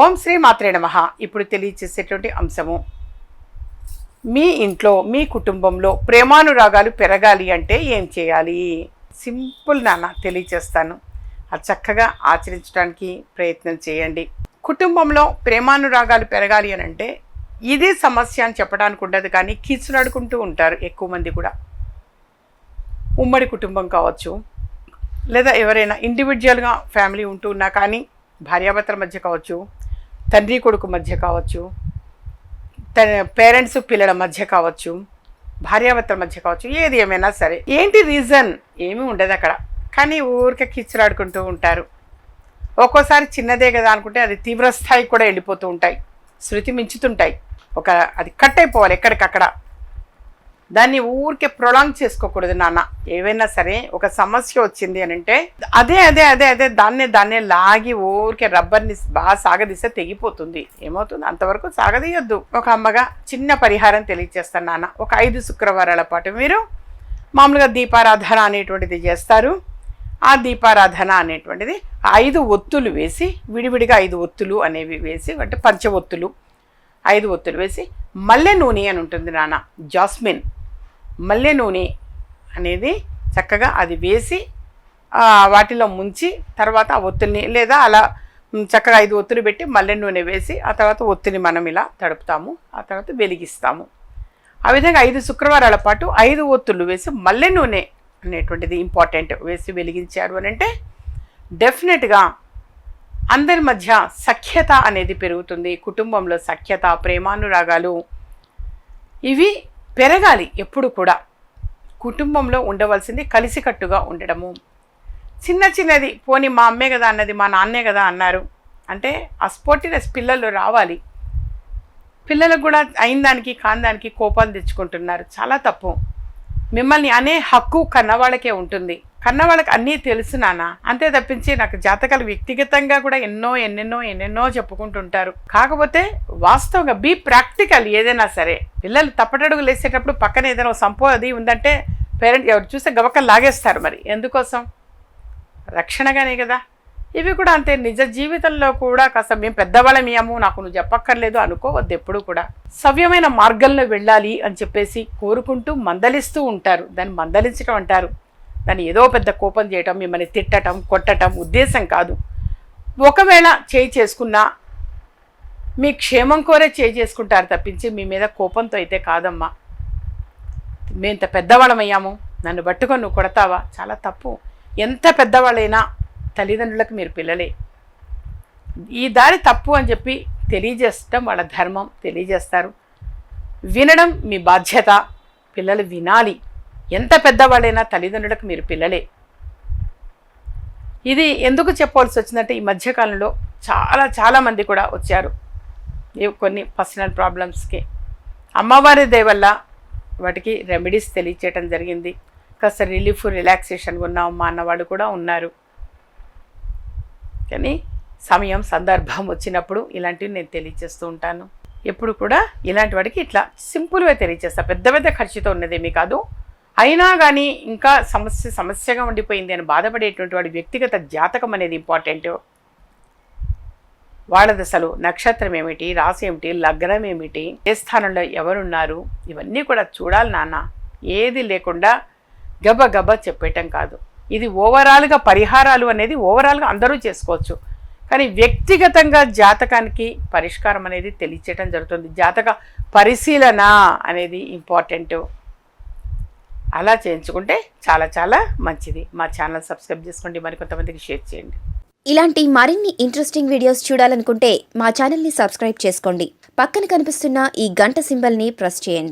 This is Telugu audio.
ఓం శ్రీ మాత్రే నమ. ఇప్పుడు తెలియచేసేటువంటి అంశము. మీ ఇంట్లో మీ కుటుంబంలో ప్రేమానురాగాలు పెరగాలి అంటే ఏం చేయాలి? సింపుల్ నాన్న తెలియచేస్తాను. అది చక్కగా ఆచరించడానికి ప్రయత్నం చేయండి. కుటుంబంలో ప్రేమానురాగాలు పెరగాలి అని అంటే ఇదే సమస్య అని చెప్పడానికి ఉండదు కానీ కీచులాడుకుంటూ ఉంటారు ఎక్కువ మంది కూడా. ఉమ్మడి కుటుంబం కావచ్చు లేదా ఎవరైనా ఇండివిజువల్గా ఫ్యామిలీ ఉంటూ ఉన్నా కానీ భార్యాభర్తల మధ్య కావచ్చు తండ్రి కొడుకు మధ్య కావచ్చు తన పేరెంట్స్ పిల్లల మధ్య కావచ్చు భార్యాభర్తల మధ్య కావచ్చు ఏది ఏమైనా సరే. ఏంటి రీజన్? ఏమీ ఉండదు అక్కడ. కానీ ఊరికే కిచ్చులాడుకుంటూ ఉంటారు. ఒక్కోసారి చిన్నదే కదా అనుకుంటే అది తీవ్ర స్థాయికి కూడా వెళ్ళిపోతూ ఉంటాయి. శృతి మించుతుంటాయి. ఒక అది కట్ అయిపోవాలి ఎక్కడికక్కడ. దాన్ని ఊరికే ప్రొలాంగ్ చేసుకోకూడదు నాన్న. ఏవైనా సరే ఒక సమస్య వచ్చింది అని అంటే అదే అదే అదే అదే దాన్నే దాన్నే లాగి ఊరికే రబ్బర్ని బాగా సాగదీస్తే తెగిపోతుంది. ఏమవుతుంది? అంతవరకు సాగదీయొద్దు. ఒక అమ్మగా చిన్న పరిహారం తెలియచేస్తాను నాన్న. ఒక ఐదు శుక్రవారాల పాటు మీరు మామూలుగా దీపారాధన అనేటువంటిది చేస్తారు. ఆ దీపారాధన అనేటువంటిది ఐదు ఒత్తులు వేసి విడివిడిగా ఐదు ఒత్తులు అనేవి వేసి అంటే పంచ ఒత్తులు ఐదు ఒత్తులు వేసి మల్లె నూనె అని ఉంటుంది నాన్న. జాస్మిన్. మల్లె నూనె అనేది చక్కగా అది వేసి వాటిలో ముంచి తర్వాత ఆ ఒత్తుల్ని లేదా అలా చక్కగా ఐదు ఒత్తులు పెట్టి మల్లె నూనె వేసి ఆ తర్వాత ఒత్తిని మనం ఇలా తడుపుతాము ఆ తర్వాత వెలిగిస్తాము. ఆ విధంగా ఐదు శుక్రవారాల పాటు ఐదు ఒత్తులు వేసి మల్లె నూనె అనేటువంటిది ఇంపార్టెంట్ వేసి వెలిగించారు అని అంటే డెఫినెట్గా అందరి మధ్య సఖ్యత అనేది పెరుగుతుంది కుటుంబంలో సఖ్యత ప్రేమానురాగాలు. ఇవి పెరగాలి ఎప్పుడు కూడా. కుటుంబంలో ఉండవలసింది కలిసికట్టుగా ఉండడము. చిన్న చిన్నది పోని మా అమ్మే కదా అన్నది మా నాన్నే కదా అన్నారు. అంటే ఆ స్పోర్టినెస్ పిల్లలు రావాలి. పిల్లలకు కూడా అయిన దానికి కాని దానికి కోపాలు తెచ్చుకుంటున్నారు. చాలా తప్పు. మిమ్మల్ని అనే హక్కు కన్నవాళ్ళకే ఉంటుంది. కన్నవాళ్ళకి అన్నీ తెలుసు నాన్న. అంతే తప్పించి నాకు జాతకాలు వ్యక్తిగతంగా కూడా ఎన్నో ఎన్నెన్నో ఎన్నెన్నో చెప్పుకుంటుంటారు. కాకపోతే వాస్తవంగా బీ ప్రాక్టికల్ ఏదైనా సరే. పిల్లలు తప్పటడుగు లేసేటప్పుడు పక్కన ఏదైనా ఒక సంపో అది ఉందంటే పేరెంట్ ఎవరు చూస్తే గబక్కలు లాగేస్తారు మరి. ఎందుకోసం? రక్షణగానే కదా. ఇవి కూడా అంతే నిజ జీవితంలో కూడా కాస్త మేము పెద్దవాళ్ళమేమో నాకు నువ్వు చెప్పక్కర్లేదు అనుకోవద్దు ఎప్పుడు కూడా. సవ్యమైన మార్గంలో వెళ్ళాలి అని చెప్పేసి కోరుకుంటూ మందలిస్తూ ఉంటారు. దాన్ని మందలించడం అంటారు. దాన్ని ఏదో పెద్ద కోపం చేయటం మిమ్మల్ని తిట్టటం కొట్టటం ఉద్దేశం కాదు. ఒకవేళ చేయి చేసుకున్నా మీ క్షేమం కోరే చేయి చేసుకుంటారు తప్పించి మీ మీద కోపంతో అయితే కాదమ్మా. మేము ఇంత పెద్దవాళ్ళమయ్యాము నన్ను పట్టుకొని నువ్వు కొడతావా? చాలా తప్పు. ఎంత పెద్దవాళ్ళైనా తల్లిదండ్రులకు మీరు పిల్లలే. ఈ దారి తప్పు అని చెప్పి తెలియజేయడం వాళ్ళ ధర్మం తెలియజేస్తారు. వినడం మీ బాధ్యత. పిల్లలు వినాలి. ఎంత పెద్దవాళ్ళైనా తల్లిదండ్రులకు మీరు పిల్లలే. ఇది ఎందుకు చెప్పవలసి వచ్చిందంటే ఈ మధ్యకాలంలో చాలా చాలామంది కూడా వచ్చారు. కొన్ని పర్సనల్ ప్రాబ్లమ్స్కి. అమ్మవారి దయ వల్ల వాటికి రెమెడీస్ తెలియచేయటం జరిగింది. కాస్త రిలీఫ్ రిలాక్సేషన్ మా అన్నవాళ్ళు కూడా ఉన్నారు. కానీ సమయం సందర్భం వచ్చినప్పుడు ఇలాంటివి నేను తెలియచేస్తూ ఉంటాను. ఎప్పుడు కూడా ఇలాంటి వాడికి ఇట్లా సింపుల్గా తెలియచేస్తా. పెద్ద పెద్ద ఖర్చుతో ఉన్నదేమీ కాదు. అయినా కానీ ఇంకా సమస్య సమస్యగా ఉండిపోయింది అని బాధపడేటువంటి వాడి వ్యక్తిగత జాతకం అనేది ఇంపార్టెంట్. వాళ్ళది అసలు నక్షత్రం ఏమిటి రాశి ఏమిటి లగ్నం ఏమిటి ఏ స్థానంలో ఎవరున్నారు ఇవన్నీ కూడా చూడాలి నాన్న. ఏది లేకుండా గబ గబ చెప్పేయటం కాదు. ఇది ఓవరాల్గా పరిహారాలు అనేది ఓవరాల్గా అందరూ చేసుకోవచ్చు. కానీ వ్యక్తిగతంగా జాతకానికి పరిష్కారం అనేది తెలియచేయడం జరుగుతుంది. జాతక పరిశీలన అనేది ఇంపార్టెంట్ అలా చేయించుకుంటే చాలా చాలా మంచిది. మా ఛానల్ సబ్స్క్రైబ్ చేసుకోండి. మరికొంతమందికి షేర్ చేయండి. ఇలాంటి మరిన్ని ఇంట్రెస్టింగ్ వీడియోస్ చూడాలనుకుంటే మా ఛానల్ని సబ్స్క్రైబ్ చేసుకోండి. పక్కన కనిపిస్తున్న ఈ గంట సింబల్ని ప్రెస్ చేయండి.